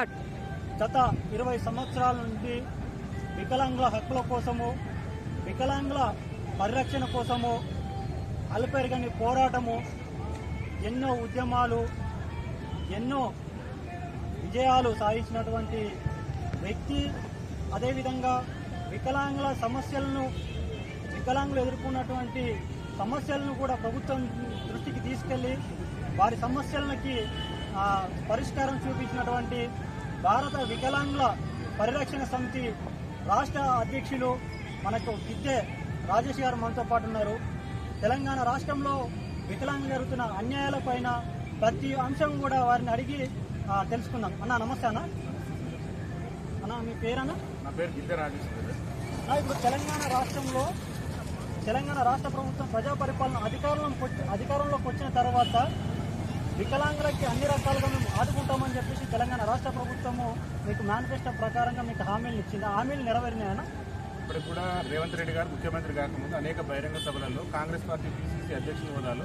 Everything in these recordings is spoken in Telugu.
స్టార్ట్ గత ఇరవై సంవత్సరాల నుండి వికలాంగుల హక్కుల కోసము వికలాంగుల పరిరక్షణ కోసము అలపెరగని పోరాటము ఎన్నో ఉద్యమాలు ఎన్నో విజయాలు సాధించినటువంటి వ్యక్తి అదేవిధంగా వికలాంగుల సమస్యలను వికలాంగులు ఎదుర్కొన్నటువంటి సమస్యలను కూడా ప్రభుత్వం దృష్టికి తీసుకెళ్ళి వారి సమస్యలకి పరిష్కారం చూపించినటువంటి భారత వికలాంగుల పరిరక్షణ సమితి రాష్ట్ర అధ్యక్షులు మనకు గిద్దె రాజేష్ గారు మనతో పాటు ఉన్నారు. తెలంగాణ రాష్ట్రంలో వికలాంగులు జరుగుతున్న అన్యాయాలపైన ప్రతి అంశం కూడా వారిని అడిగి తెలుసుకుందాం. అన్న నమస్తే అన్న. అన్న మీ పేరన్నా? నా పేరు ఆ, ఇప్పుడు తెలంగాణ రాష్ట్రంలో తెలంగాణ రాష్ట్ర ప్రభుత్వం ప్రజా పరిపాలన అధికారంలో అధికారంలోకి వచ్చిన తర్వాత వికలాంగులకి అన్ని రకాలుగా మేము ఆదుకుంటామని చెప్పేసి తెలంగాణ రాష్ట్ర ప్రభుత్వము మీకు మేనిఫెస్టో ప్రకారంగా మీకు హామీలు ఇచ్చింది. హామీలు నెరవేరినాయనా? ఇప్పటికి కూడా రేవంత్ రెడ్డి గారు ముఖ్యమంత్రి కాకముందు అనేక బహిరంగ సభలలో కాంగ్రెస్ పార్టీ పిసిసి అధ్యక్షుల హోదాలో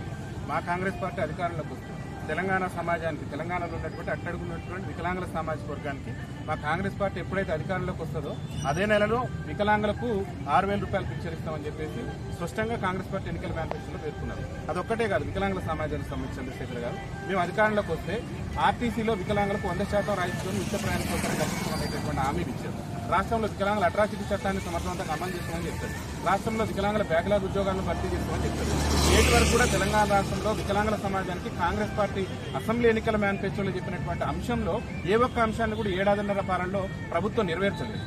మా కాంగ్రెస్ పార్టీ అధికారంలోకి వస్తుంది. తెలంగాణ సమాజానికి తెలంగాణలో ఉన్నటువంటి అట్టడుగున్నటువంటి వికలాంగుల సామాజిక వర్గానికి మా కాంగ్రెస్ పార్టీ ఎప్పుడైతే అధికారంలోకి వస్తుందో అదే నెలలో వికలాంగులకు ఆరు వేల రూపాయలు పింఛన్ ఇస్తామని చెప్పేసి స్పష్టంగా కాంగ్రెస్ పార్టీ ఎన్నికల మేనిఫెస్టోలో పేర్కొన్నారు. అదొక్కటే కాదు వికలాంగుల సమాజానికి సంబంధించి చంద్రశేఖర్ గారు. మేము అధికారంలోకి వస్తే ఆర్టీసీలో వికలాంగులకు వంద శాతం రాయిస్తున్న ఉచిత ప్రయాణ సౌకర్యం కల్పిస్తామనేటటువంటి హామీలు ఇచ్చారు. రాష్ట్రంలో వికలాంగుల అట్రాసిటీ చట్టాన్ని సమర్థవంతంగా అమలు చేస్తామని చెప్తారు రాష్ట్రంలో వికలాంగుల బ్యాక్లాగ్ ఉద్యోగాలను భర్తీ చేస్తామని చెప్తారు నేటి వరకు కూడా తెలంగాణ రాష్ట్రంలో వికలాంగుల సమాజానికి కాంగ్రెస్ పార్టీ అసెంబ్లీ ఎన్నికల మేనిఫెస్టోలో చెప్పినటువంటి అంశంలో ఏ ఒక్క అంశాన్ని కూడా ఏడాదిన్నర పాలనలో ప్రభుత్వం నెరవేర్చలేదు.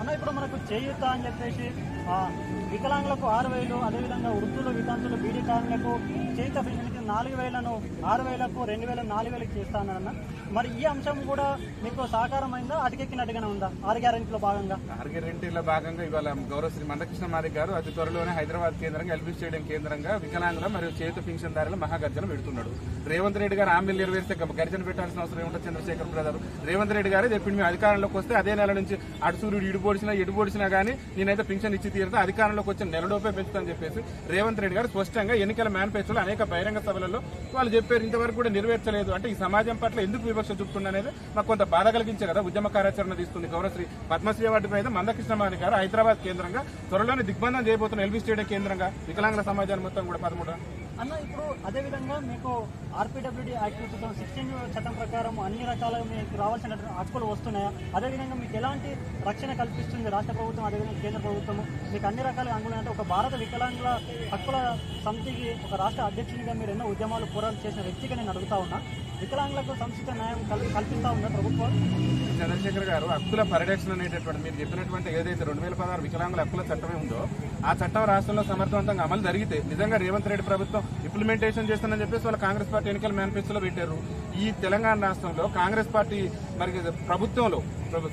అన్న ఇప్పుడు మనకు చేయూత అని చెప్పేసి వికలాంగులకు ఆరు వేలు అదేవిధంగా వృద్ధులు వితంతులు బీడీ కార్మికులకు చేత పెన్షన్కి నాలుగు వేలను ఆరు వేలకు రెండు వేల నాలుగు వేలకు చేస్తానన్న. మరి ఈ అంశం కూడా మీకు సహకారమైందా అటుకెక్కినట్టుగానే ఉందా? ఆరు గ్యారెంటీలో భాగంగా? ఆర్గ్యారెంటీలో భాగంగా ఇవాళ గౌరవ శ్రీ మందకృష్ణ మాది గారు అతి త్వరలోనే హైదరాబాద్ కేంద్రంగా ఎల్బీ స్టేడియం కేంద్రంగా వికలాంగుల మరియు చేతు పింఛన్దారుల మహాగర్జన పెడుతున్నాడు. రేవంత్ రెడ్డి గారు హామీలు నెరవేరిస్తే గర్జన పెట్టాల్సిన అవసరం ఏమిటో చంద్రశేఖర్ ప్రసాద్ రేవంత్ రెడ్డి గారు చెప్పింది మేము అధికారంలోకి వస్తే అదే నెల నుంచి అటు సూర్యుడు ఇటు పొడిచినా కానీ నేనైతే పింఛన్ ఇచ్చి తీరుతా అధికారంలోకి వచ్చిన నెలలోపే పెంచుతామని చెప్పేసి రేవంత్ రెడ్డి గారు స్పష్టంగా ఎన్నికల మేనిఫెస్టోలో అనేక బహిరంగ సభలలో వాళ్ళు చెప్పారు. ఇంతవరకు కూడా నెరవేర్చలేదు. అంటే ఈ సమాజం పట్ల ఎందుకు వివక్ష చూపుతుంది అనేది మాకు కొంత బాధ కలిగించే కదా ఉద్యమ కార్యాచరణ తీసుకుంది గౌరవశ్రీ పద్మశ్రీ అవార్డు మీద మందకృష్ణమాని గారు హైదరాబాద్ కేంద్రంగా త్వరలోనే దిగ్బంధం చేయబోతున్న ఎల్బీ స్టేడియం కేంద్రంగా వికలాంగుల సమాజాన్ని మొత్తం కూడా పదమూడు అన్న ఇప్పుడు అదేవిధంగా మీకు RPWD act two thousand sixteen చట్టం ప్రకారం అన్ని రకాలుగా మీకు రావాల్సిన హక్కులు వస్తున్నాయా? అదేవిధంగా మీకు ఎలాంటి రక్షణ కల్పిస్తుంది రాష్ట్ర ప్రభుత్వం అదేవిధంగా కేంద్ర ప్రభుత్వం మీకు అన్ని రకాలుగా అనుగుణంగా అంటే ఒక భారత వికలాంగుల హక్కుల సమితికి ఒక రాష్ట్ర అధ్యక్షునిగా మీరు ఎన్నో ఉద్యమాలు పోరాటం చేసిన వ్యక్తిగా నేను అడుగుతా ఉన్నా. వికలాంగులకు సంస్థ న్యాయం కల్పిస్తా ఉందా ప్రభుత్వం? చంద్రశేఖర్ గారు హక్కుల పరిరక్షణ అనేటటువంటి మీరు చెప్పినటువంటి ఏదైతే రెండు వేల పదహారు వికలాంగుల హక్కుల చట్టమే ఉందో ఆ చట్టం రాష్ట్రంలో సమర్థవంతంగా అమలు జరిగితే నిజంగా రేవంత్ రెడ్డి ప్రభుత్వం ఇంప్లిమెంటేషన్ చేస్తుందని చెప్పేసి వాళ్ళ కాంగ్రెస్ పార్టీ ఎన్నికల మేనిఫెస్టోలో పెట్టారు. ఈ తెలంగాణ రాష్ట్రంలో కాంగ్రెస్ పార్టీ మరి ప్రభుత్వంలో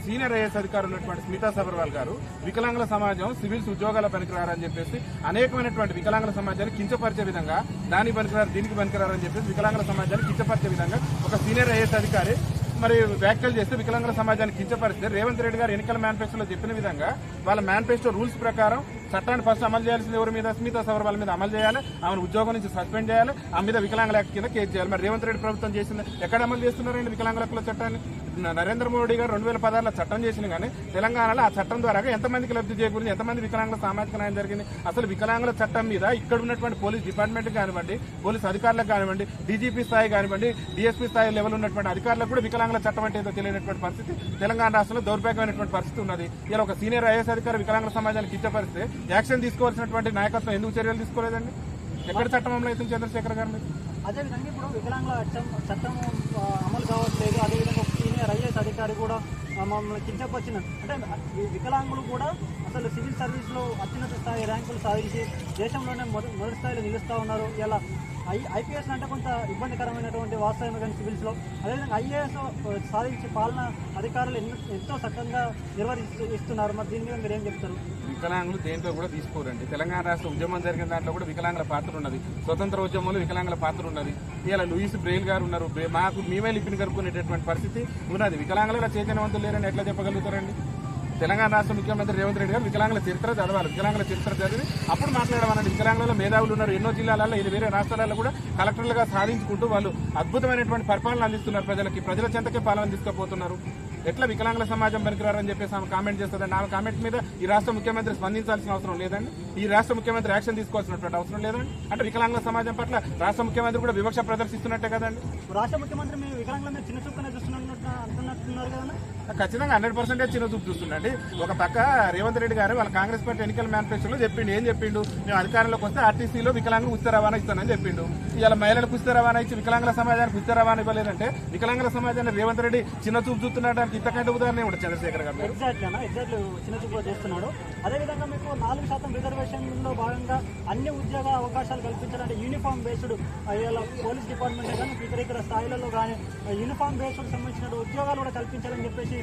సీనియర్ ఐఏఎస్ అధికారులు ఉన్నటువంటి స్మితా సబర్వాల్ గారు వికలాంగుల సమాజం సివిల్స్ ఉద్యోగాల పనికిరారని చెప్పేసి అనేకమైనటువంటి వికలాంగుల సమాజాన్ని కించపరిచే విధంగా దాని పనికిరారు దీనికి పనికిరారని చెప్పేసి వికలాంగుల సమాజాన్ని కించపరిచే విధంగా ఒక సీనియర్ ఐఏఎస్ అధికారి మరి వ్యాఖ్యలు చేస్తే వికలాంగుల సమాజాన్ని కించపరిస్తే రేవంత్ రెడ్డి గారు ఎన్నికల మేనిఫెస్టోలో చెప్పిన విధంగా వాళ్ళ మేనిఫెస్టో రూల్స్ ప్రకారం చట్టాన్ని ఫస్ట్ అమలు చేయాల్సింది ఎవరి మీద? స్మిత సవర్వాల మీద అమలు చేయాలి. ఆమెను ఉద్యోగం నుంచి సస్పెండ్ చేయాలి. ఆమె మీద వికలాంగుల యాక్ట్ కింద కేసు చేయాలి. మరి రేవంత్ రెడ్డి ప్రభుత్వం చేసింది ఎక్కడ అమలు చేస్తున్నారండి వికలాంగుల చట్టాన్ని? నరేంద్ర మోడీ గారు రెండు వేల పదహారులో చట్టం చేసిన కానీ తెలంగాణలో ఆ చట్టం ద్వారా ఎంతమందికి లబ్ధి చేకూరింది ఎంతమంది వికలాంగుల సామాజిక న్యాయం జరిగింది? అసలు వికలాంగుల చట్టం మీద ఇక్కడ ఉన్నటువంటి పోలీస్ డిపార్ట్మెంట్ కానివ్వండి పోలీస్ అధికారులకు కానివ్వండి డీజీపీ స్థాయి కానివ్వండి డిఎస్పీ స్థాయి లెవెల్ ఉన్నటువంటి అధికారులకు కూడా వికలాంగుల చట్టం అంటే ఏదో తెలియనటువంటి పరిస్థితి తెలంగాణ రాష్ట్రంలో దౌర్భాగ్యమైనటువంటి పరిస్థితి ఉన్నది. ఇలా ఒక సీనియర్ ఐఏఎస్ అధికారి వికలాంగుల సమాజానికి పరిస్థితి యాక్షన్ తీసుకోవాల్సినటువంటి నాయకత్వం ఎందుకు చర్యలు తీసుకోలేదండి? ఎక్కడ చట్టం అమలు అవుతుంది చంద్రశేఖర్ గారు మీరు అదేవిధంగా ఇప్పుడు వికలాంగుల చట్టం చట్టం అమలు కావట్లేదు. అదేవిధంగా సీనియర్ ఐఏఎస్ అధికారి కూడా మమ్మల్ని మమ్మల్ని కించపరిచిన అంటే ఈ వికలాంగులు కూడా అసలు సివిల్ సర్వీస్లో అత్యున్నత స్థాయి ర్యాంకులు సాధించి దేశంలోనే మొదటి మొదటి స్థాయిలో నిలుస్తూ ఉన్నారు. ఇలా ఐ ఐపీఎస్ అంటే కొంత ఇబ్బందికరమైనటువంటి వాస్తవం కానీ సివిల్స్లో. అదేవిధంగా ఐఏఎస్ సాధించి పాలన అధికారులు ఎన్నో ఎంతో చక్కగా నిర్వహిస్తున్నారు మరి దీని మీద మీరు ఏం చెప్తారు? వికలాంగులు దేంట్లో కూడా తీసుకోరండి. తెలంగాణ రాష్ట్ర ఉద్యమం జరిగిన దాంట్లో కూడా వికలాంగుల పాత్ర ఉన్నది. స్వతంత్ర ఉద్యమంలో వికలాంగుల పాత్ర ఉన్నది. ఇలా లూయిస్ బ్రెయిల్ గారు ఉన్నారు. బ్రే- మాకు మేమే లిపిని కనుక్కునేటటువంటి పరిస్థితి ఉన్నది. వికలాంగుల చైతన్యవంతులు లేరని ఎట్లా చెప్పగలుగుతారండి? తెలంగాణ రాష్ట్ర ముఖ్యమంత్రి రేవంత్ రెడ్డి గారు వికలాంగుల చరిత్ర చదవాలి. వికలాంగుల చరిత్ర చదివి అప్పుడు మాట్లాడమనండి వికలాంగులలో మేధావులు ఉన్నారు. ఎన్నో జిల్లాలలో ఇది వేరే రాష్ట్రాలలో కూడా కలెక్టర్లుగా సాధించుకుంటూ వాళ్ళు అద్భుతమైనటువంటి పరిపాలన అందిస్తున్నారు ప్రజలకి. ప్రజల చెంతకే పాలన తీసుకుపోతున్నారు. ఎట్లా వికలాంగుల సమాజం పనికిరారని చెప్పేసి ఆమె కామెంట్ చేస్తుందండి. ఆమె కామెంట్ మీద ఈ రాష్ట్ర ముఖ్యమంత్రి స్పందించాల్సిన అవసరం లేదండి. ఈ రాష్ట్ర ముఖ్యమంత్రి యాక్షన్ తీసుకోవాల్సినటువంటి అవసరం లేదండి. అంటే వికలాంగుల సమాజం పట్ల రాష్ట్ర ముఖ్యమంత్రి కూడా వివక్ష ప్రదర్శిస్తున్నట్టే కదండి. రాష్ట్ర ముఖ్యమంత్రి వికలాంగుల చిన్న చూపునే చూస్తున్నట్టు అంటున్నట్టున్నారు కదా ఖచ్చితంగా హండ్రెడ్ పర్సెంటేజ్ చిన్న చూపు చూస్తుండండి. ఒక పక్క రేవంత్ రెడ్డి గారు వాళ్ళ కాంగ్రెస్ పార్టీ ఎన్నికల మేనిఫెస్టోలో చెప్పిండు. ఏం చెప్పిండు? మేము అధికారంలోకి వస్తే ఆర్టీసీలో వికలాంగులు ఉచిత రవాణా ఇస్తానని చెప్పిండు. ఇలా మహిళలకు ఉచిత రవాణా ఇచ్చి వికలాంగుల సమాజానికి ఉచిత రవాణా ఇవ్వలేదంటే వికలాంగుల సమాజాన్ని రేవంత్ రెడ్డి చిన్న చూపు చూస్తున్నాడానికి ఇంతకంటే ఉదాహరణ ఉంటుంది చంద్రశేఖర్ గారు. చిన్న చూపుగా చేస్తున్నాడు. అదేవిధంగా మీకు నాలుగు శాతం రిజర్వేషన్లో భాగంగా అన్ని ఉద్యోగ అవకాశాలు కల్పించాలంటే యూనిఫామ్ బేస్డ్ పోలీస్ డిపార్ట్మెంట్ కానీ ఇతర ఇతర స్థాయిలలో కానీ యూనిఫామ్ బేస్డ్ సంబంధించిన ఉద్యోగాలు కూడా కల్పించాలని చెప్పేసి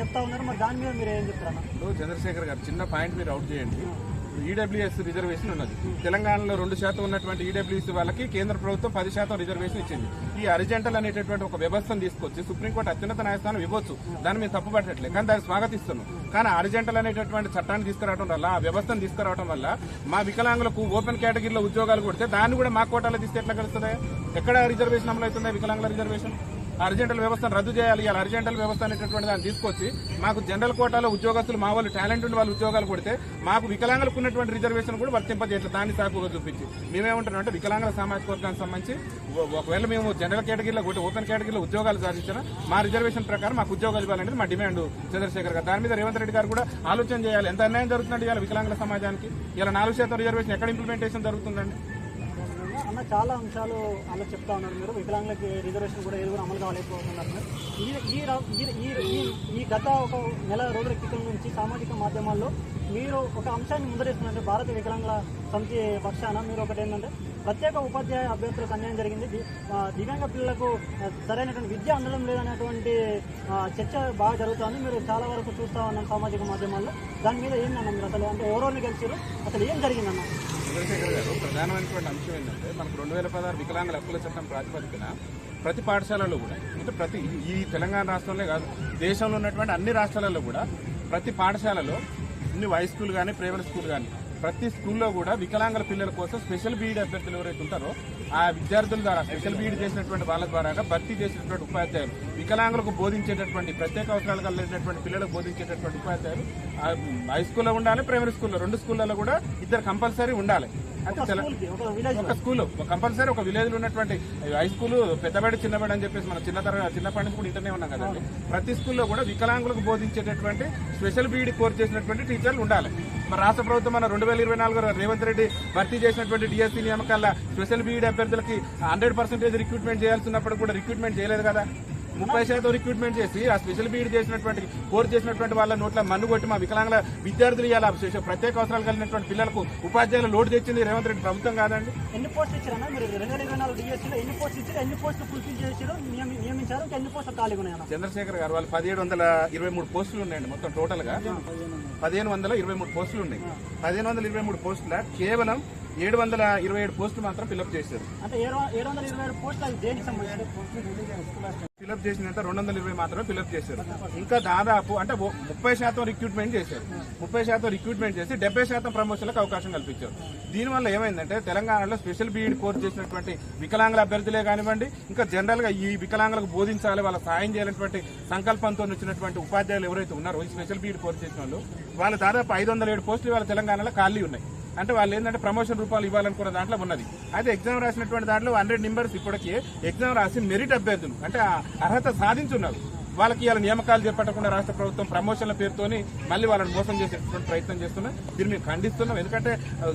చెప్తా ఉన్నారు. మరి దాని మీద మీరు ఏం ఇప్పుడు చంద్రశేఖర్ గారు చిన్న పాయింట్ మీరు అవుట్ చేయండి. ఈడబ్ల్యూఎస్ రిజర్వేషన్ ఉన్నది. తెలంగాణలో రెండు శాతం ఉన్నటువంటి ఈడబ్ల్యూఎస్ వాళ్ళకి కేంద్ర ప్రభుత్వం పది శాతం రిజర్వేషన్ ఇచ్చింది. ఈ అరిజెంటల్ అనేటటువంటి ఒక వ్యవస్థను తీసుకొచ్చి సుప్రీంకోర్టు అత్యున్నత న్యాయస్థానం ఇవ్వచ్చు. దాన్ని మేము తప్పుపట్టట్లేదు కానీ దాన్ని స్వాగతిస్తున్నాం. కానీ అరిజెంటల్ అనేటటువంటి చట్టాన్ని తీసుకురావడం వల్ల ఆ వ్యవస్థను తీసుకురావడం వల్ల మా వికలాంగులకు ఓపెన్ కేటగిరీలో ఉద్యోగాలు కొడితే దాన్ని కూడా మా కోటాలో తీస్తే ఎట్లా కలుస్తుంది ఎక్కడ రిజర్వేషన్ అమలు అవుతుంది వికలాంగుల రిజర్వేషన్ అర్జెంటల్ వ్యవస్థను రద్దు చేయాలి ఇలా అర్జెంటల్ వ్యవస్థ అనేటటువంటి దాన్ని తీసుకొచ్చి మాకు జనరల్ కోటాలో ఉద్యోగస్తులు మా వాళ్ళు టాలెంట్ ఉన్న వాళ్ళు ఉద్యోగాలు కొడితే మాకు వికలాంగులకు ఉన్నటువంటి రిజర్వేషన్ కూడా వర్తింపజేయట్లేదు దాన్ని సాకుగా చూపించి. మేమేమంటున్నాం అంటే వికలాంగుల సామాజిక వర్గానికి సంబంధించి ఒకవేళ మేము జనరల్ కేటగిరీలో ఒకటి ఓపెన్ కేటగిరీలో ఉద్యోగాలు సాధించినా మా రిజర్వేషన్ ప్రకారం మాకు ఉద్యోగాలు ఇవ్వాలనేది మా డిమాండ్ చంద్రశేఖర్ గారు. దాని మీద రేవంత్ రెడ్డి గారు కూడా ఆలోచన చేయాలి ఎంత అన్యాయం జరుగుతుందండి ఇలా వికలాంగుల సమాజానికి ఇలా నాలుగు శాతం రిజర్వేషన్ ఎక్కడ ఇంప్లిమెంటేషన్ జరుగుతుందండి? చాలా అంశాలు అలా చెప్తా ఉన్నారు మీరు. వికలాంగులకి రిజర్వేషన్ కూడా ఏది కూడా అమలు కాలేకపోతున్నారు మీరు. ఈ ఈ ఈ- ఈ- ఈ- గత ఒక నెల రోజుల క్రితం నుంచి సామాజిక మాధ్యమాల్లో మీరు ఒక అంశాన్ని ముందరేస్తున్నారంటే భారత వికలాంగుల సమితి పక్షాన మీరు ఒకటి ఏంటంటే ప్రత్యేక ఉపాధ్యాయ అభ్యర్థులకు అన్యాయం జరిగింది. దివ్యాంగ పిల్లలకు సరైనటువంటి విద్య అందడం లేదనేటువంటి చర్చ బాగా జరుగుతుంది. మీరు చాలా వరకు చూస్తా ఉన్నాం సామాజిక మాధ్యమాల్లో. దాని మీద ఏంటన్నా మీరు అసలు అంటే ఎవరో గెలిచారు. అసలు ఏం జరిగిందన్నా? చంద్రశేఖర్ గారు ప్రధానమైనటువంటి అంశం ఏంటంటే మనకు రెండు వేల పదహారు వికలాంగుల హక్కుల చట్టం ప్రాతిపదికన ప్రతి పాఠశాలలో కూడా అంటే ప్రతి ఈ తెలంగాణ రాష్ట్రంలో కాదు దేశంలో ఉన్నటువంటి అన్ని రాష్ట్రాలలో కూడా ప్రతి పాఠశాలలో అన్ని హై స్కూల్ కానీ ప్రైవేట్ స్కూల్ కానీ ప్రతి స్కూల్లో కూడా వికలాంగుల పిల్లల కోసం స్పెషల్ బీఈడి అభ్యర్థులు ఎవరైతే ఉంటారో ఆ విద్యార్థుల ద్వారా స్పెషల్ బీఈడి చేసినటువంటి వాళ్ళ ద్వారా భర్తీ చేసినటువంటి ఉపాధ్యాయులు వికలాంగులకు బోధించేటటువంటి ప్రత్యేక అవసరాలు కలిగినటువంటి పిల్లలకు బోధించేటటువంటి ఉపాధ్యాయులు హై స్కూల్లో ఉండాలి ప్రైమరీ స్కూల్లో రెండు స్కూళ్ళలో కూడా ఇద్దరు కంపల్సరీ ఉండాలి. ఒక స్కూల్ కంపల్సరీ ఒక విలేజ్లో ఉన్నటువంటి హై స్కూల్ పెద్దబడి చిన్నబడి అని చెప్పేసి మనం చిన్న తర చిన్నప్పటి నుంచి కూడా ఇంటనే ఉన్నాం కదండి. ప్రతి స్కూల్లో కూడా వికలాంగులకు బోధించేటటువంటి స్పెషల్ బీఈడి కోర్స్ చేసినటువంటి టీచర్లు ఉండాలి. మరి రాష్ట్ర ప్రభుత్వం మన రెండు వేల ఇరవై నాలుగు రేవంత్ రెడ్డి భర్తీ చేసినటువంటి డిఎస్సీ నియామకాల స్పెషల్ బీఈడి అభ్యర్థులకి హండ్రెడ్ పర్సెంటేజ్ రిక్రూట్మెంట్ చేయాల్సినప్పుడు కూడా రిక్రూట్మెంట్ చేయలేదు కదా. ముప్పై శాతం రిక్రూట్మెంట్ చేసి ఆ స్పెషల్ బీఈడి చేసినటువంటి కోర్స్ చేసినటువంటి వాళ్ళ నోట్ల మన్ను కొట్టి మా వికలాంగుల విద్యార్థులు స్పెషల్ ప్రత్యేక అవసరాలు కలిగినటువంటి పిల్లలకు ఉపాధ్యాయులు లోటు తెచ్చింది రేవంత్ రెడ్డి ప్రభుత్వం కాదండి. ఎన్ని పోస్టులు ఇచ్చారన్నా? మీరు రెండు వేల ఇరవై నాలుగు డిఎస్సీలో ఎన్ని పోస్టులు ఇచ్చారు? ఎన్ని పోస్టులు ఫుల్ఫిల్ చేశారు నియమి- నియమించారు ఎన్ని పోస్టులు ఖాళీగా చంద్రశేఖర్ గారు వాళ్ళు పదిహేడు వందల ఇరవై మూడు పోస్టులు ఉన్నాయండి మొత్తం టోటల్గా. పదిహేను వందల. ఇరవై మూడు పోస్టులు ఉన్నాయి. పదిహేను వందల ఇరవై మూడు పోస్టుల కేవలం ఏడు వందల ఇరవై ఏడు పోస్టులు మాత్రం ఫిల్అప్ చేశారు. అంటే ఏడు వందల ఇరవై ఏడు పోస్టులు దేనికి సంబంధించి? ఫిలప్ చేసినంత రెండు వందల ఇరవై మాత్రమే ఫిలప్ చేశారు. ఇంకా దాదాపు అంటే ముప్పై శాతం రిక్రూట్మెంట్ చేశారు. ముప్పై శాతం రిక్రూట్మెంట్ చేసి డెబ్బై శాతం ప్రమోషన్లకు అవకాశం కల్పించారు. దీనివల్ల ఏమైందంటే తెలంగాణలో స్పెషల్ బీఈడి కోర్సు చేసినటువంటి వికలాంగుల అభ్యర్థులే కానివ్వండి ఇంకా జనరల్గా ఈ వికలాంగులకు బోధించాలి వాళ్ళ సాయం చేయాలన్నటువంటి సంకల్పంతో వచ్చినటువంటి ఉపాధ్యాయులు ఎవరైతే ఉన్నారో ఈ స్పెషల్ బీఈడి కోర్సు చేసిన వాళ్ళు వాళ్ళు దాదాపు ఐదు వందల ఏడు పోస్టులు వాళ్ళ తెలంగాణలో ఖాళీ ఉన్నాయి. అంటే వాళ్ళు ఏంటంటే ప్రమోషన్ రూపాయలు ఇవ్వాలనుకున్న దాంట్లో ఉన్నది. అయితే ఎగ్జామ్ రాసినటువంటి దాంట్లో హండ్రెడ్ నెంబర్స్ ఇప్పటికే ఎగ్జామ్ రాసి మెరిట్ అభ్యర్థులు అంటే అర్హత సాధించున్నారు. వాళ్ళకి ఇలా నియామకాలు చేపట్టకుండా రాష్ట్ర ప్రభుత్వం ప్రమోషన్ల పేరుతోని మళ్ళీ వాళ్ళని మోసం చేసేటువంటి ప్రయత్నం చేస్తున్నాం. దీన్ని మేము ఖండిస్తున్నాం. ఎందుకంటే ఆ,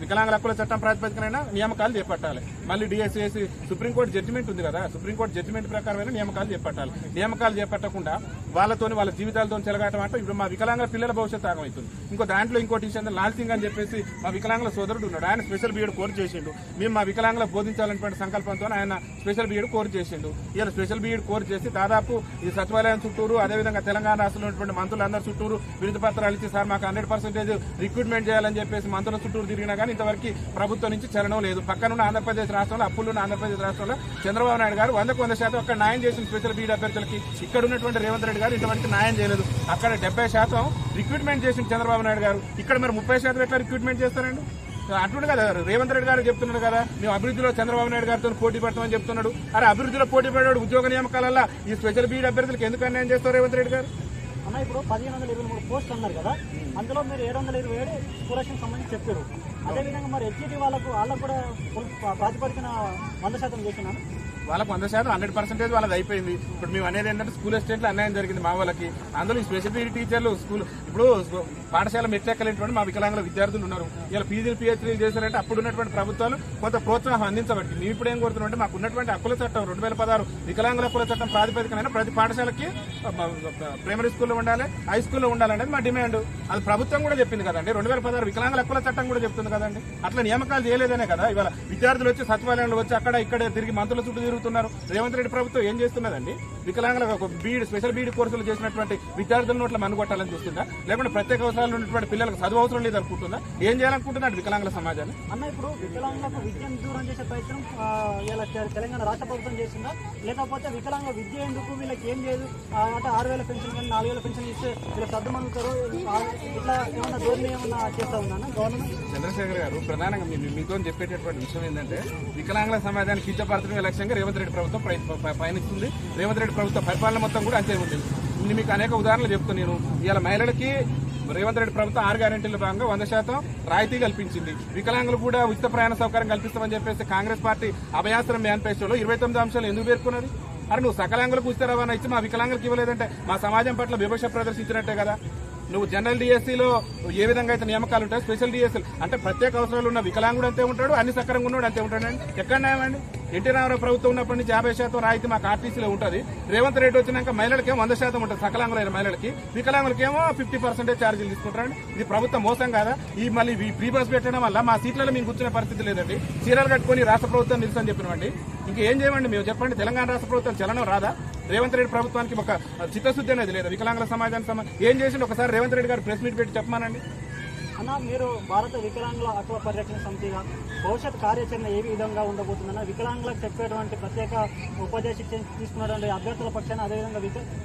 వికలాంగుల హక్కుల చట్టం ప్రాతిపదికనైనా నియామకాలు చేపట్టాలి. మళ్ళీ డిఎస్ఏసి సుప్రీంకోర్టు జడ్జిమెంట్ ఉంది కదా సుప్రీంకోర్టు జడ్జిమెంట్ ప్రకారమైన నియామకాలు చేపట్టాలి. నియామకాలు చేపట్టకుండా వాళ్ళతోని వాళ్ళ జీవితాలతో చెలగాటం అంటే ఇప్పుడు మా వికలాంగుల పిల్లల భవిష్యత్తు ఆగమవుతుంది ఇంకో దాంట్లో ఇంకోటి విషయం లాల్ సింగ్ అని చెప్పేసి మా వికలాంగుల సోదరుడు ఉన్నాడు. ఆయన స్పెషల్ బీఎడ్ కోర్సు చేసిండు. మేము మా వికలాంగులకు బోధించాలనేటువంటి సంకల్పంతో ఆయన స్పెషల్ బీఎడ్ కోర్సు చేసిండు. ఇలా స్పెషల్ బీఎడ్ కోర్సు చేసి దాదాపు ఈ సచివాలయం చుట్టూరు అదేవిధంగా తెలంగాణ రాష్ట్రంలో ఉన్నటువంటి మంత్రులందరూ చుట్టూరు విరుద్ధ పత్రాలు ఇచ్చి సార్ మాకు హండ్రెడ్ పర్సెంటేజ్ రిక్రూట్మెంట్ చేయాలని చెప్పేసి మంత్రుల చుట్టూరు తిరిగినా కానీ ఇంతవరకు ప్రభుత్వం నుంచి చలనం లేదు. పక్కనున్న ఆంధ్రప్రదేశ్ రాష్ట్రంలో అప్పులున్న ఆంధ్రప్రదేశ్ రాష్ట్రంలో చంద్రబాబు నాయుడు గారు వందకు వంద శాతం అక్కడ న్యాయం చేసిన స్పెషల్ బీడ్ అభ్యర్థులకి ఇక్కడ ఉన్నటువంటి రేవంత్ రెడ్డి గారు ఇంతవరకు న్యాయం చేయలేదు. అక్కడ డెబ్బై శాతం రిక్రూట్మెంట్ చేసిన చంద్రబాబు నాయుడు గారు. ఇక్కడ మరి ముప్పై శాతం ఎట్లా రిక్రూట్మెంట్ చేస్తారండి? అంటుండే కదా. రేవంత్ రెడ్డి గారు చెప్తున్నాడు కదా మేము అభివృద్ధిలో చంద్రబాబు నాయుడు గారితో పోటీ పడతామని చెప్తున్నాడు. అరే అభివృద్ధిలో పోటీ పడ్డాడు ఉద్యోగ నియామకాలలో ఈ స్పెషల్ బీడ్ అభ్యర్థులకు ఎందుకు అన్యాయం చేస్తారు రేవంత్ రెడ్డి గారు? అన్న ఇప్పుడు పదిహేను వందల ఇరవై మూడు పోస్టులు అన్నారు కదా అందులో మీరు ఏడు వందల ఇరవై ఏడు స్కూలర్షిప్ సంబంధించి చెప్పారు. అదేవిధంగా మరి హెచ్ఈటీ వాళ్ళకు వాళ్ళకు కూడా ప్రాతిపదికన వంద శాతం చేసినాను వాళ్ళకి వంద శాతం హండ్రెడ్ పర్సెంటేజ్ వాళ్ళది అయిపోయింది. ఇప్పుడు మేము అనేది ఏంటంటే స్కూల్ ఎస్టేట్లో అన్యాయం జరిగింది మా వాళ్ళకి. అందులో ఈ స్పెషల్ టీచర్లు స్కూల్ ఇప్పుడు పాఠశాల మెట్లెక్కలేటువంటి మా వికలాంగుల విద్యార్థులు ఉన్నారు. ఇలా పీజీలు పిహెచ్డీలు చేశారంటే అప్పుడు ఉన్నటువంటి ప్రభుత్వాలు కొంత ప్రోత్సాహం అందించబట్టి మేము ఇప్పుడు ఏం కోరుతున్నాం అంటే మాకు ఉన్నటువంటి హక్కుల చట్టం రెండు వేల పదహారు వికలాంగుల హక్కుల చట్టం ప్రాతిపదికన ప్రతి పాఠశాలకి ప్రైమరీ స్కూల్లో ఉండాలి హై స్కూల్లో ఉండాలనేది మా డిమాండ్. అది ప్రభుత్వం కూడా చెప్పింది కదండి. రెండు వేల పదహారు వికలాంగుల హక్కుల చట్టం కూడా చెప్తుంది కదండి. అట్లా నియామకాలు చేయలేదనే కదా. ఇవాళ విద్యార్థులు వచ్చి సచివాలయంలో వచ్చి అక్కడ ఇక్కడ తిరిగి మంత్రుల చుట్టూ తిరుగుతున్నారు. రేవంత్ రెడ్డి ప్రభుత్వం ఏం చేస్తున్నదండి? వికలాంగులకు ఒక బీడ్ స్పెషల్ బీడ్ కోర్సులు చేసినటువంటి విద్యార్థులను అట్లా మనుగొట్టాలని చూస్తుందా? లేకుంటే ప్రత్యేక అవసరాలు ఉన్నటువంటి పిల్లలకు చదువు అవసరం లేదు అనుకుంటుందా ఏం చేయాలనుకుంటున్నాడు వికలాంగుల సమాజాన్ని? అన్న ఇప్పుడు వికలాంగులకు విద్యను దూరం చేసే ప్రయత్నం ఇలా తెలంగాణ రాష్ట్ర ప్రభుత్వం చేసిందా? లేకపోతే వికలాంగ విద్య ఎందుకు వీళ్ళకి ఏం లేదు? ఆ, అంటే ఆరు వేల పెన్షన్ కానీ నాలుగు వేల పెన్షన్ ఇస్తే వీళ్ళు సర్దు మనుగుతారు. ఆ, ఇట్లా ఏమన్నా ధోరణి ఏమన్నా చేస్తా ఉందా గవర్నమెంట్? చంద్రశేఖర్ గారు ప్రధానంగా మీతో చెప్పేటటువంటి విషయం ఏంటంటే వికలాంగుల సమాజాన్ని కించపరచడమే లక్ష్యంగా రేవంత్ రెడ్డి ప్రభుత్వం పయనిస్తుంది. రేవంత్ రెడ్డి ప్రభుత్వ పరిపాలన మొత్తం కూడా అంతే ఉంది. నేను మీకు అనేక ఉదాహరణలు చెప్తాను నేను. ఇవాళ మహిళలకి రేవంత్ రెడ్డి ప్రభుత్వం ఆరు గ్యారెంటీల భాగంగా వంద శాతం రాయితీ కల్పించింది. వికలాంగులు కూడా ఉచిత ప్రయాణ సౌకర్యం కల్పిస్తామని చెప్పేసి కాంగ్రెస్ పార్టీ అభయాస్త్రం మేనిఫెస్టోలో ఇరవై తొమ్మిది అంశాలు ఎందుకు పేర్కొన్నది? అరే నువ్వు సకలాంగులకు ఉచిత రవాణా ఇచ్చి మా వికలాంగులకు ఇవ్వలేదంటే మా సమాజం పట్ల వివక్ష ప్రదర్శించినట్టే కదా? నువ్వు జనరల్ డిఎస్సీలో ఏ విధంగా అయితే నియామకాలు ఉంటాయి స్పెషల్ డిఎస్సీలు అంటే ప్రత్యేక అవసరాలు ఉన్న వికలాంగుడు అంతే ఉంటాడు అన్ని సక్రంగా ఉన్నాడు అంతే ఉంటాడండి. ఎక్కడ న్యాయమండి ఎన్టీ రామారావు ప్రభుత్వం ఉన్నప్పటి నుంచి యాభై శాతం రాయితీ మాకు ఆర్టీసీలో ఉంటుంది. రేవంత్ రెడ్డి వచ్చినాక మహిళలకేమో వంద శాతం ఉంటుంది సకలాంగులైన మహిళలకి. వికలాంగులకేమో ఫిఫ్టీ పర్సెంటేజ్ ఛార్జీలు తీసుకుంటారండి. ఇది ప్రభుత్వం మోసం కాదా? ఈ మళ్ళీ ఈ ఫ్రీ బస్ పెట్టడం వల్ల మా సీట్లలో మేము కూర్చునే పరిస్థితి లేదండి. చీరలు కట్టుకుని రాష్ట్ర ప్రభుత్వం నిరసన చెప్పినామండి ఇంకేం చేయమండి మేము? చెప్పండి తెలంగాణ రాష్ట్ర ప్రభుత్వం చలనం రాదా? రేవంత్ రెడ్డి ప్రభుత్వానికి ఒక చిత్తశుద్ధి అనేది లేదు వికలాంగుల సమాజానికి ఏం చేసిండు? ఒకసారి రేవంత్ రెడ్డి గారు ప్రెస్ మీట్ పెట్టి చెప్పమానండి. అన్న మీరు భారత వికలాంగుల అక్వ పర్యటన సమితిగా భవిష్యత్ కార్యాచరణ ఏ విధంగా ఉండబోతుందన్న? వికలాంగులకు చెప్పేటువంటి ప్రత్యేక ఉపాధ్యాయ శిక్షణ తీసుకున్నటువంటి అభ్యర్థుల పక్షాన అదేవిధంగా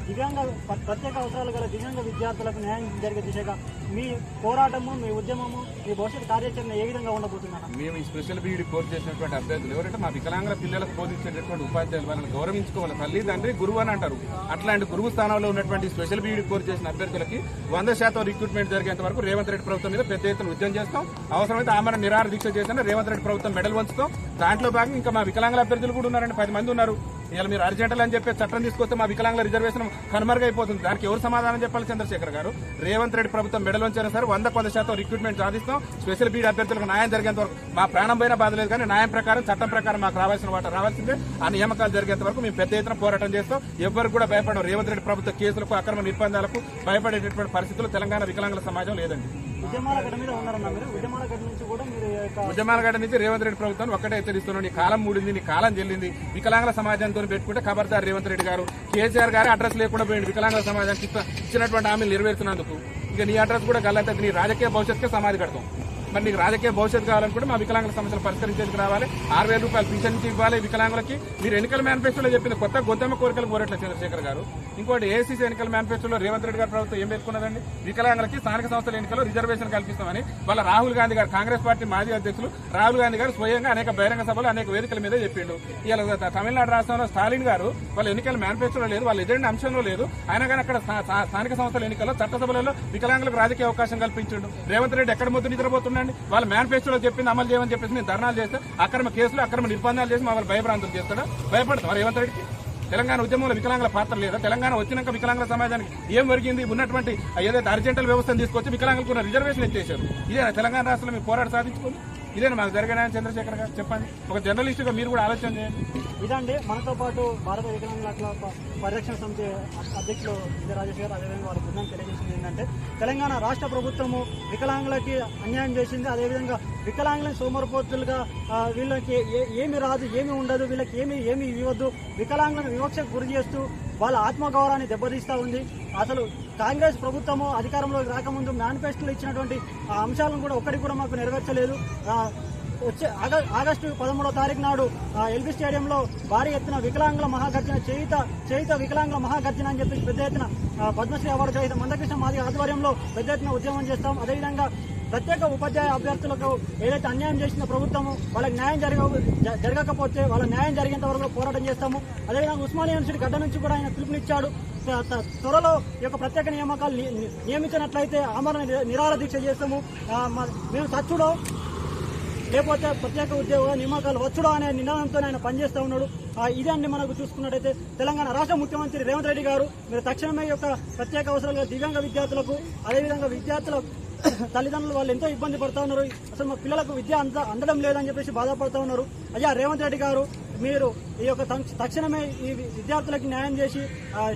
దివ్యాంగ ప్రత్యేక అవసరాలు గల దివ్యాంగ విద్యార్థులకు న్యాయం జరిగే దిశగా మీ పోరాటము మీ ఉద్యమము మీ భవిష్యత్ కార్యాచరణ ఏ విధంగా ఉండబోతున్నారు మేము ఈ స్పెషల్ బీఈడి కోర్స్ చేసినటువంటి అభ్యర్థులు ఎవరంటే మా వికలాంగుల పిల్లలకు బోధించేటటువంటి ఉపాధ్యాయులు వాళ్ళని గౌరవించుకోవాలి. తల్లి తండ్రి గురువు అని అంటారు. అట్లాంటి గురువు స్థానంలో ఉన్నటువంటి స్పెషల్ బీఈడి కోర్స్ చేసిన అభ్యర్థులకి వంద శాతం రిక్రూట్మెంట్ జరిగేంత వరకు రేవంత్ రెడ్డి ప్రభుత్వం మీద పెద్ద ఎత్తున ఉద్యమం చేస్తాం. అవసరమైతే ఆమెను నిరాహార దీక్ష చేసిన రేవంత్ రెడ్డి ప్రభుత్వం మెడల్ వంచుతాం. దాంట్లో భాగంగా ఇంకా మా వికలాంగుల అభ్యర్థులు కూడా ఉన్నారండి. పది మంది ఉన్నారు. ఇలా మీరు అర్జెంటల్ అని చెప్పి చట్టం తీసుకొస్తే మా వికలాంగుల రిజర్వేషన్ కనుమరుగైపోతుంది దానికి ఎవరు సమాధానం చెప్పాలి చంద్రశేఖర్ గారు? రేవంత్ రెడ్డి ప్రభుత్వం మెడల్ వంచారు సరే వంద కొంత శాతం రిక్రూట్మెంట్ సాధిస్తాం. స్పెషల్ బీడ్ అభ్యర్థులకు న్యాయం జరిగేంత వరకు మా ప్రాణం పైన బాధ లేదు కానీ న్యాయం ప్రకారం చట్టం ప్రకారం మాకు రావాల్సిన వాట రావాల్సిందే. ఆ నియామకాలు జరిగేంత వరకు మేము పెద్ద ఎత్తున పోరాటం చేస్తాం. ఎవ్వరు కూడా భయపడడం రేవంత్ రెడ్డి ప్రభుత్వ కేసులకు అక్రమ నిర్బంధాలకు భయపడేటటువంటి పరిస్థితులు తెలంగాణ వికలాంగుల సమాజం లేదండి. ఉద్యమాలగడ్డ నుంచి రేవంత్ రెడ్డి ప్రభుత్వం ఒక్కటే హెచ్చరిస్తున్నాడు నీ కాలం మూడింది నీ కాలం చెల్లింది. వికలాంగుల సమాజంతో పెట్టుకుంటే ఖబర్దార్ రేవంత్ రెడ్డి గారు. కేసీఆర్ గారు అడ్రస్ లేకుండా పోయింది వికలాంగుల సమాజానికి ఇచ్చినటువంటి హామీలు నెరవేరుతున్నందుకు. ఇక నీ అడ్రస్ కూడా గల్లైతే నీ రాజకీయ భవిష్యత్తుకే సమాధి కడతాం. మరి నీకు రాజకీయ భవిష్యత్తు కావాలనుకుంటే మా వికలాంగుల సమస్యలు పరిష్కరించేందుకు రావాలి. ఆరు వేల రూపాయలు పింఛన్ నుంచి ఇవ్వాలి వికలాంగులకి. మీరు ఎన్నికల మేనిఫెస్టోలో చెప్పింది కొత్త గొంతెమ్మ కోరికలు కోరట్లేదు చంద్రశేఖర్ గారు. ఇంకోటి ఏసీసీ ఎన్నికల మేనిఫెస్టోలో రేవంత్ రెడ్డి గారి ప్రభుత్వం ఏం పేర్కొన్నదండి వికలాంగులకి స్థానిక సంస్థల ఎన్నికల్లో రిజర్వేషన్ కల్పిస్తామని వాళ్ళ రాహుల్ గాంధీ గారు కాంగ్రెస్ పార్టీ మాజీ అధ్యక్షులు రాహుల్ గాంధీ గారు స్వయంగా అనేక బహిరంగ సభలు అనేక వేదికల మీద చెప్పిండు. ఇలా తమిళనాడు రాష్ట్రంలో స్టాలిన్ గారు వాళ్ళ ఎన్నికల మేనిఫెస్టోలో లేదు వాళ్ళ ఎజెండా అంశంలో లేదు. ఆయన కానీ అక్కడ స్థా- స్థానిక సంస్థల ఎన్నికల్లో చట్టసభలలో వికలాంగులకు రాజకీయ అవకాశం కల్పించిండు. రేవంత్ రెడ్డి ఎక్కడ నిద్రపోతున్నాడు చేయండి. వాళ్ళ మేనిఫెస్టోలో చెప్పింది అమలు చేయమని చెప్పేసి మేము ధర్నాలు చేస్తే. అక్రమ కేసులు అక్రమ నిర్బంధాలు చేసి మమ్మల్ని భయభ్రాంతులు చేస్తాడా? భయపడతాం రేవంత్ రెడ్డికి? తెలంగాణ ఉద్యమంలో వికలాంగుల పాత్ర లేదా? తెలంగాణ వచ్చినాక వికలాంగుల సమాజానికి ఏం వరిగింది ఉన్నటువంటి ఏదైతే అర్జెంటల్ వ్యవస్థను తీసుకొచ్చి వికలాంగులకు రిజర్వేషన్ ఎత్తేసారు ఇదే తెలంగాణ రాష్ట్రంలో మీరు పోరాట సాధించుకుంది. ఇదేనా మాకు జరగడానికి చంద్రశేఖర్ గారు? చెప్పండి. ఒక జర్నలిస్టుగా మీరు కూడా ఆలోచన చేయండి. ఇదండి. మనతో పాటు భారత వికలాంగుల పరిరక్షణ సమితి అధ్యక్షులు విజయ రాజేష్ గారు అదేవిధంగా వాళ్ళ బృందం తెలియజేసింది ఏంటంటే తెలంగాణ రాష్ట్ర ప్రభుత్వము వికలాంగులకి అన్యాయం చేసింది. అదేవిధంగా వికలాంగులను సోమరపోతులుగా వీళ్ళకి ఏ- ఏమి రాదు ఏమి ఉండదు వీళ్ళకి ఏమి ఏమి ఇవ్వద్దు. వికలాంగులను వివక్షకు గురి చేస్తూ వాళ్ళ ఆత్మగౌరవాన్ని దెబ్బతీస్తూ ఉంది. అసలు కాంగ్రెస్ ప్రభుత్వము అధికారంలోకి రాకముందు మేనిఫెస్టోలో ఇచ్చినటువంటి అంశాలను కూడా ఒక్కటి కూడా మాకు నెరవేర్చలేదు. వచ్చే ఆగ- ఆగస్టు పదమూడో తారీఖు నాడు ఆ, ఎల్బీ స్టేడియంలో భారీ ఎత్తున వికలాంగుల మహాగర్జన చేయిత చేయిత వికలాంగుల మహాగర్జన అని చెప్పేసి పెద్ద ఎత్తున పద్మశ్రీ అవార్డు చేయిత మందకృష్ణ మాది ఆధ్వర్యంలో పెద్ద ఎత్తున ఉద్యమం చేస్తాం. అదేవిధంగా ప్రత్యేక ఉపాధ్యాయ అభ్యర్థులకు ఏదైతే అన్యాయం చేసిన ప్రభుత్వము వాళ్ళకి న్యాయం జరగ జ- జరగకపోతే వాళ్ళ న్యాయం జరిగేంత వరకు పోరాటం చేస్తాము. అదేవిధంగా ఉస్మానియా యూనివర్సిటీ గడ్డ నుంచి కూడా ఆయన పిలుపునిచ్చాడు. త్వరలో ఈ యొక్క ప్రత్యేక నియామకాలు ని- నియమించినట్లయితే ఆమరణ నిరాహార దీక్ష చేస్తాము. మేము సచ్చుడో లేకపోతే ప్రత్యేక ఉద్యోగ నియామకాలు వచ్చుడో అనే నినాదంతో ఆయన పనిచేస్తూ ఉన్నాడు. ఇదే ఇదాన్ని మనకు చూసుకున్నట్టయితే తెలంగాణ రాష్ట్ర ముఖ్యమంత్రి రేవంత్ రెడ్డి గారు మీరు తక్షణమే యొక్క ప్రత్యేక అవసరాలుగా దివ్యాంగ విద్యార్థులకు అదేవిధంగా విద్యార్థుల తల్లిదండ్రులు వాళ్ళు ఎంతో ఇబ్బంది పడుతూ ఉన్నారు. అసలు మా పిల్లలకు విద్య అంద అందడం లేదని చెప్పేసి బాధపడుతూ ఉన్నారు. అయ్యా రేవంత్ రెడ్డి గారు మీరు ఈ యొక్క తక్షణమే ఈ విద్యార్థులకు న్యాయం చేసి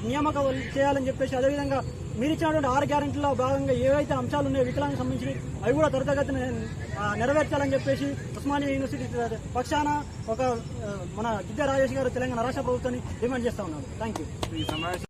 నియామకం చేయాలని చెప్పేసి అదేవిధంగా మీరు ఇచ్చినటువంటి ఆరు గ్యారెంటీలో భాగంగా ఏవైతే అంశాలు ఉన్నాయో వికలాంగ సంబంధించి అవి కూడా త్వరితగతిన నెరవేర్చాలని చెప్పేసి ఉస్మానియా యూనివర్సిటీ పక్షాన ఒక మన విద్యా రాజేష్ గారు తెలంగాణ రాష్ట్ర ప్రభుత్వాన్ని డిమాండ్ చేస్తా ఉన్నారు. Thank you